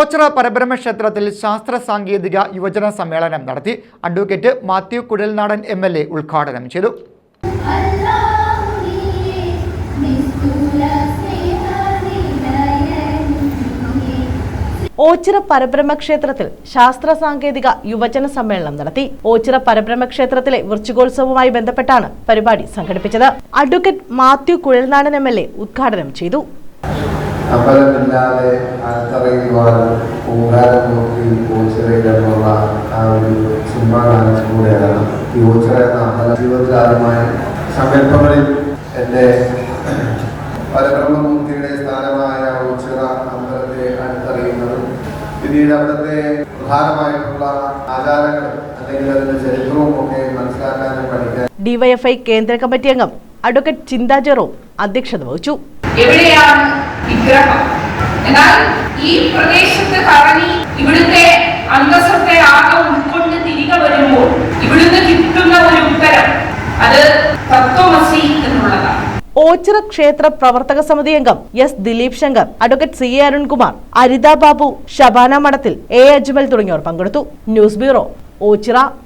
ഓച്ചിറ പരബ്രഹ്മ ക്ഷേത്രത്തിൽ ശാസ്ത്ര സാങ്കേതിക യുവജന സമ്മേളനം നടത്തി advocate Mathew Kuzhalnadan M L A ഉദ്ഘാടനം ചെയ്തു. ഓച്ചിറ പരബ്രഹ്മക്ഷേത്രത്തിൽ ശാസ്ത്ര സാങ്കേതിക യുവജന സമ്മേളനം നടത്തി. ഓച്ചിറ പരബ്രഹ്മക്ഷേത്രത്തിലെ വൃശ്ചികോത്സവവുമായി ബന്ധപ്പെട്ടാണ് പരിപാടി സംഘടിപ്പിച്ചത്. Advocate Mathew Kuzhalnadan M L A ഉദ്ഘാടനം ചെയ്തു. അമ്പലമില്ലാതെ അത്തറയുവാൻ പൂങ്കാലം നോക്കി ഓച്ചിറയിലെന്നുള്ള ആ ഒരു സിനിമ കാണിച്ചുകൂടെയാണ് ഈ ഓച്ചിറ എന്ന അമ്പല ജീവിതത്തിൽ ആദ്യമായി സങ്കല്പങ്ങളിൽ എന്റെ പരബ്രഹ്മമൂർത്തിയുടെ സ്ഥാനമായ ഓച്ചിറ അമ്പലത്തെ അടുത്തറിയുന്നതും പിന്നീട് അവിടുത്തെ പ്രധാനമായിട്ടുള്ള ആചാരങ്ങളും അല്ലെങ്കിൽ അതിന്റെ ചരിത്രവും ഒക്കെ മനസ്സിലാക്കാനും പഠിക്കാൻ ഡിവൈഎഫ്ഐ കേന്ദ്ര കമ്മിറ്റി അംഗം അഡ്വക്കേറ്റ് ചിന്താജറോ ജെറോം അധ്യക്ഷത വഹിച്ചു. എവിടെയാണ് ഈ പ്രദേശത്ത് കറങ്ങി ഇവിടുത്തെ അന്തസ്സത്തെ ആകെ ഉൾക്കൊണ്ട് തിരികെ വരുമ്പോൾ ഇവിടുന്ന് കിട്ടുന്ന ഒരു ഉത്തരം അത് തത്വമസി എന്നുള്ളതാണ്. ഓച്ചിറ ക്ഷേത്ര പ്രവർത്തക സമിതി അംഗം S Dileep Shankar advocate C A Arunkumar Aritha Babu Shabana Madathil A Ajmal തുടങ്ങിയവർ പങ്കെടുത്തു. News bureau Oachira.